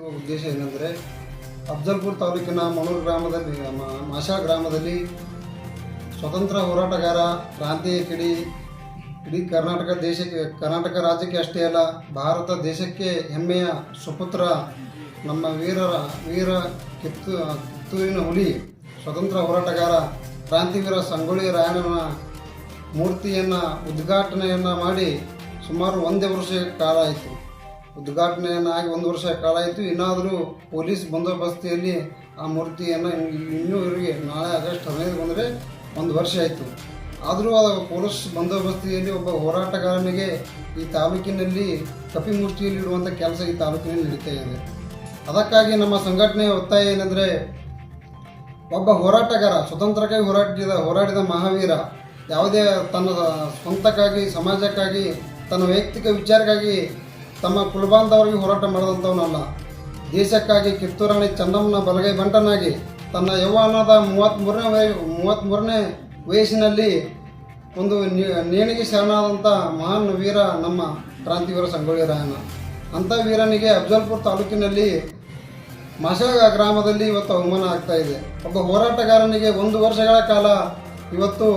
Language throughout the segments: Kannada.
ಉದ್ದೇಶ ಏನಂದರೆ, ಅಫ್ಜಲ್ಪುರ್ ತಾಲೂಕಿನ ಮಣೂರು ಗ್ರಾಮದಲ್ಲಿ ಮಾಷಾ ಗ್ರಾಮದಲ್ಲಿ ಸ್ವತಂತ್ರ ಹೋರಾಟಗಾರ ಕ್ರಾಂತಿಯ ಕಿಡಿ, ಇಡೀ ಕರ್ನಾಟಕ ದೇಶಕ್ಕೆ, ಕರ್ನಾಟಕ ರಾಜ್ಯಕ್ಕೆ ಅಷ್ಟೇ ಅಲ್ಲ, ಭಾರತ ದೇಶಕ್ಕೆ ಹೆಮ್ಮೆಯ ಸುಪುತ್ರ, ನಮ್ಮ ವೀರರ, ವೀರ ಕಿತ್ತು, ಕಿತ್ತೂರಿನ ಹುಲಿ, ಸ್ವತಂತ್ರ ಹೋರಾಟಗಾರ ಕ್ರಾಂತಿವೀರ ಸಂಗೊಳ್ಳಿ ರಾಯಣ್ಣನ ಮೂರ್ತಿಯನ್ನು ಉದ್ಘಾಟನೆಯನ್ನು ಮಾಡಿ ಸುಮಾರು ಒಂದೇ ವರ್ಷ ಕಾಲ ಆಯಿತು. ಉದ್ಘಾಟನೆಯನ್ನು ಆಗಿ ಒಂದು ವರ್ಷ ಕಾಲ ಆಯಿತು. ಇನ್ನಾದರೂ ಪೊಲೀಸ್ ಬಂದೋಬಸ್ತಿಯಲ್ಲಿ ಆ ಮೂರ್ತಿಯನ್ನು ಇನ್ನೂ ಇವರಿಗೆ ನಾಳೆ ಆಗಸ್ಟ್ ಹದಿನೈದು ಬಂದರೆ ಒಂದು ವರ್ಷ ಆಯಿತು. ಆದರೂ ಆ ಪೊಲೀಸ್ ಬಂದೋಬಸ್ತಿಯಲ್ಲಿ ಒಬ್ಬ ಹೋರಾಟಗಾರನಿಗೆ ಈ ತಾಲೂಕಿನಲ್ಲಿ ಕಪಿಮೂರ್ತಿಯಲ್ಲಿ ಇಡುವಂಥ ಕೆಲಸ ಈ ತಾಲೂಕಿನಲ್ಲಿ ನಡೀತಾ ಇದೆ. ಅದಕ್ಕಾಗಿ ನಮ್ಮ ಸಂಘಟನೆಯ ಒತ್ತಾಯ ಏನೆಂದರೆ, ಒಬ್ಬ ಹೋರಾಟಗಾರ, ಸ್ವತಂತ್ರಕ್ಕಾಗಿ ಹೋರಾಟಿದ, ಹೋರಾಡಿದ ಮಹಾವೀರ, ಯಾವುದೇ ತನ್ನ ಸ್ವಂತಕ್ಕಾಗಿ, ಸಮಾಜಕ್ಕಾಗಿ, ತನ್ನ ವೈಯಕ್ತಿಕ ವಿಚಾರಕ್ಕಾಗಿ ತಮ್ಮ ಕುಲಬಾಂಧವರಿಗೆ ಹೋರಾಟ ಮಾಡಿದಂಥವನಲ್ಲ. ದೇಶಕ್ಕಾಗಿ ಕಿತ್ತೂರಾಣಿ ಚೆನ್ನಮ್ಮನ ಬಲಗೈ ಬಂಟನಾಗಿ ತನ್ನ ಯೌವನದ ಮೂವತ್ತ್ಮೂರನೇ ವಯ ಮೂವತ್ತ್ಮೂರನೇ ವಯಸ್ಸಿನಲ್ಲಿ ಒಂದು ನೇಣಿಗೆ ಶರಣಾದಂಥ ಮಹಾನ್ ವೀರ ನಮ್ಮ ಕ್ರಾಂತಿವೀರ ಸಂಗೊಳ್ಳಿ ರಾಯಣ್ಣ. ಅಂಥ ವೀರನಿಗೆ ಅಫ್ಜಲ್ಪುರ್ ತಾಲೂಕಿನಲ್ಲಿ ಮಸಗ ಗ್ರಾಮದಲ್ಲಿ ಇವತ್ತು ಅವಮಾನ ಆಗ್ತಾ ಇದೆ. ಒಬ್ಬ ಹೋರಾಟಗಾರನಿಗೆ ಒಂದು ವರ್ಷಗಳ ಕಾಲ ಇವತ್ತು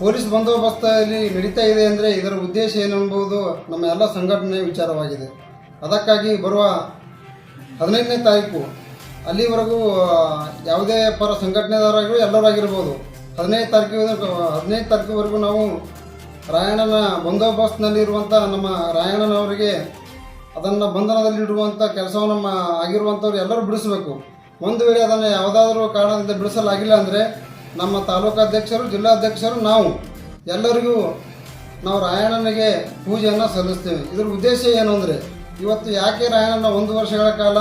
ಪೊಲೀಸ್ ಬಂದೋಬಸ್ತಲ್ಲಿ ನಡೀತಾ ಇದೆ ಅಂದರೆ ಇದರ ಉದ್ದೇಶ ಏನೆಂಬುದು ನಮ್ಮ ಎಲ್ಲ ಸಂಘಟನೆಯ ವಿಚಾರವಾಗಿದೆ. ಅದಕ್ಕಾಗಿ ಬರುವ ಹದಿನೈದನೇ ತಾರೀಕು, ಅಲ್ಲಿವರೆಗೂ ಯಾವುದೇ ಪರ ಸಂಘಟನೆದವರಾಗಿರೋ ಎಲ್ಲರಾಗಿರ್ಬೋದು, ಹದಿನೈದು ತಾರೀಕು, ಹದಿನೈದು ತಾರೀಕುವರೆಗೂ ನಾವು ರಾಯಣ್ಣನ ಬಂದೋಬಸ್ತ್ನಲ್ಲಿರುವಂಥ ನಮ್ಮ ರಾಯಣ್ಣನವರಿಗೆ ಅದನ್ನು ಬಂಧನದಲ್ಲಿಡುವಂಥ ಕೆಲಸವನ್ನು ನಮ್ಮ ಆಗಿರುವಂಥವ್ರು ಎಲ್ಲರೂ ಬಿಡಿಸಬೇಕು. ಒಂದು ವೇಳೆ ಅದನ್ನು ಯಾವುದಾದ್ರೂ ಕಾರಣದಿಂದ ಬಿಡಿಸಲಾಗಿಲ್ಲ ಅಂದರೆ ನಮ್ಮ ತಾಲೂಕಾಧ್ಯಕ್ಷರು ಜಿಲ್ಲಾಧ್ಯಕ್ಷರು ನಾವು ಎಲ್ಲರಿಗೂ ನಾವು ರಾಯಣ್ಣನಿಗೆ ಪೂಜೆಯನ್ನು ಸಲ್ಲಿಸ್ತೇವೆ. ಇದರ ಉದ್ದೇಶ ಏನು ಅಂದರೆ, ಇವತ್ತು ಯಾಕೆ ರಾಯಣ್ಣನ ಒಂದು ವರ್ಷಗಳ ಕಾಲ,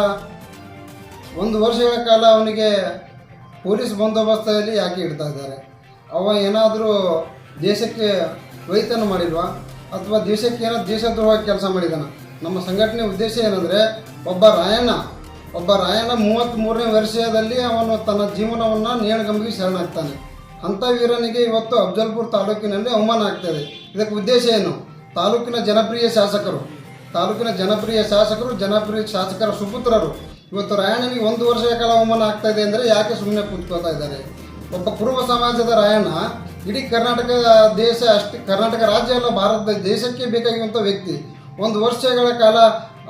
ಒಂದು ವರ್ಷಗಳ ಕಾಲ ಅವನಿಗೆ ಪೊಲೀಸ್ ಬಂದೋಬಸ್ತಲ್ಲಿ ಯಾಕೆ ಇಡ್ತಾ ಇದ್ದಾರೆ? ಅವ ಏನಾದರೂ ದೇಶಕ್ಕೆ ವೈತನ ಮಾಡಿಲ್ವಾ? ಅಥವಾ ದೇಶಕ್ಕೆ ಏನೋ ದೇಶದ್ರೋಹ ಕೆಲಸ ಮಾಡಿದಾನ? ನಮ್ಮ ಸಂಘಟನೆ ಉದ್ದೇಶ ಏನಂದರೆ, ಒಬ್ಬ ರಾಯಣ್ಣ ಒಬ್ಬ ರಾಯನ ಮೂವತ್ತ್ ಮೂರನೇ ವರ್ಷದಲ್ಲಿ ಅವನು ತನ್ನ ಜೀವನವನ್ನು ನೇಣಗಂಬಿಗೆ ಶರಣಾಗ್ತಾನೆ ಅಂಥ ವೀರನಿಗೆ ಇವತ್ತು ಅಫ್ಜಲ್ಪುರ್ ತಾಲೂಕಿನಲ್ಲಿ ಅವಮಾನ ಆಗ್ತದೆ. ಇದಕ್ಕೆ ಉದ್ದೇಶ ಏನು? ತಾಲೂಕಿನ ಜನಪ್ರಿಯ ಶಾಸಕರು. ತಾಲೂಕಿನ ಜನಪ್ರಿಯ ಶಾಸಕರು, ಜನಪ್ರಿಯ ಶಾಸಕರ ಸುಪುತ್ರರು. ಇವತ್ತು ರಾಯಣನಿಗೆ ಒಂದು ವರ್ಷಗಳ ಕಾಲ ಅವಮಾನ ಆಗ್ತಾ ಇದೆ ಅಂದರೆ ಯಾಕೆ ಸುಮ್ಮನೆ ಕೂತ್ಕೋತಾ ಇದ್ದಾರೆ? ಒಬ್ಬ ಕುರುಬ ಸಮಾಜದ ರಾಯಣ್ಣ ಇಡೀ ಕರ್ನಾಟಕ ದೇಶ ಅಷ್ಟು, ಕರ್ನಾಟಕ ರಾಜ್ಯ ಅಲ್ಲ, ಭಾರತ ದೇಶಕ್ಕೆ ಬೇಕಾಗಿರುವಂಥ ವ್ಯಕ್ತಿ. ಒಂದು ವರ್ಷಗಳ ಕಾಲ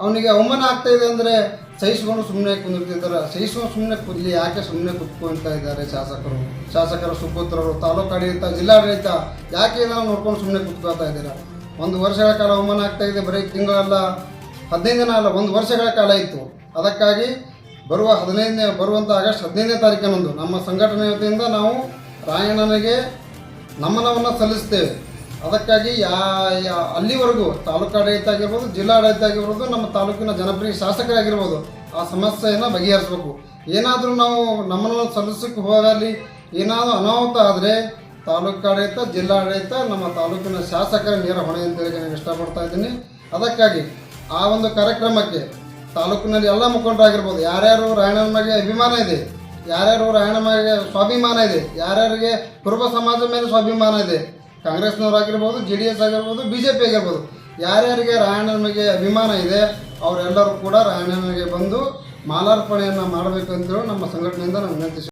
ಅವನಿಗೆ ಅವಮಾನ ಆಗ್ತಾ ಇದೆ ಅಂದರೆ ಸಹಿಸ್ಕೊಂಡು ಸುಮ್ಮನೆ ಕುಂದಿರ್ತಿದ್ದಾರೆ ಸಹಿಸ್ಕೊಂಡು ಸುಮ್ಮನೆ ಇಲ್ಲಿ ಯಾಕೆ ಸುಮ್ಮನೆ ಕುತ್ಕೊಳ್ತಾ ಇದ್ದಾರೆ ಶಾಸಕರು. ಶಾಸಕರ ಸುಪುತ್ರರು, ತಾಲೂಕು ಆಡಳಿತ, ಜಿಲ್ಲಾಡಳಿತ, ಯಾಕೆ ಇದನ್ನು ನೋಡ್ಕೊಂಡು ಸುಮ್ಮನೆ ಕುತ್ಕೊಳ್ತಾ ಇದ್ದೀರಾ? ಒಂದು ವರ್ಷಗಳ ಕಾಲ ಅವಮಾನ ಆಗ್ತಾ ಇದೆ, ಬರೀ ತಿಂಗಳಲ್ಲ, ಹದಿನೈದು ದಿನ ಅಲ್ಲ, ಒಂದು ವರ್ಷಗಳ ಕಾಲ ಇತ್ತು. ಅದಕ್ಕಾಗಿ ಬರುವ ಹದಿನೈದನೇ ಬರುವಂಥ ಆಗಸ್ಟ್ ಹದಿನೈದನೇ ತಾರೀಕಿನಂದು ನಮ್ಮ ಸಂಘಟನೆ ವತಿಯಿಂದ ನಾವು ರಾಯಣ್ಣನಿಗೆ ನಮನವನ್ನು ಸಲ್ಲಿಸ್ತೇವೆ. ಅದಕ್ಕಾಗಿ ಯಾ ಯಾ- ಅಲ್ಲಿವರೆಗೂ ತಾಲೂಕು ಆಡಳಿತ ಆಗಿರ್ಬೋದು, ಜಿಲ್ಲಾಡಳಿತ ಆಗಿರ್ಬೋದು, ನಮ್ಮ ತಾಲೂಕಿನ ಜನಪ್ರಿಯ ಶಾಸಕರಾಗಿರ್ಬೋದು, ಆ ಸಮಸ್ಯೆಯನ್ನು ಬಗೆಹರಿಸಬೇಕು. ಏನಾದರೂ ನಾವು ನಮ್ಮನ್ನು ಸಲ್ಲಿಸಕ್ಕೆ ಹೋಗಲಿ ಏನಾದರೂ ಅನಾಹುತ ಆದರೆ ತಾಲೂಕು ಆಡಳಿತ ಜಿಲ್ಲಾಡಳಿತ, ನಮ್ಮ ತಾಲೂಕಿನ ಶಾಸಕರ ನೇರ ಹೊಣೆ ಅಂತ ಹೇಳಿ ನಾನು ಇಷ್ಟಪಡ್ತಾ ಇದ್ದೀನಿ. ಅದಕ್ಕಾಗಿ ಆ ಒಂದು ಕಾರ್ಯಕ್ರಮಕ್ಕೆ ತಾಲೂಕಿನಲ್ಲಿ ಎಲ್ಲ ಮುಖಂಡರಾಗಿರ್ಬೋದು, ಯಾರ್ಯಾರು ರಾಯಣ್ಣಮ್ಮಗೆ ಅಭಿಮಾನ ಇದೆ, ಯಾರ್ಯಾರು ರಾಯಣ್ಣ ಮೇಲೆ ಸ್ವಾಭಿಮಾನ ಇದೆ, ಯಾರ್ಯಾರಿಗೆ ಕುರುಬ ಸಮಾಜದ ಮೇಲೆ ಸ್ವಾಭಿಮಾನ ಇದೆ ಕಾಂಗ್ರೆಸ್ನವರಾಗಿರ್ಬೋದು ಜೆ ಡಿ ಎಸ್ ಆಗಿರ್ಬೋದು ಬಿ ಜೆ ಪಿ ಆಗಿರ್ಬೋದು. ಯಾರ್ಯಾರಿಗೆ ರಾಯಣ್ಣನಿಗೆ ಅಭಿಮಾನ ಇದೆ, ಅವರೆಲ್ಲರೂ ಕೂಡ ರಾಯಣ್ಣನಿಗೆ ಬಂದು ಮಾಲಾರ್ಪಣೆಯನ್ನು ಮಾಡಬೇಕು ಅಂತೇಳಿ ನಮ್ಮ ಸಂಘಟನೆಯಿಂದ ನಾನು ವಿನಂತಿಸಿ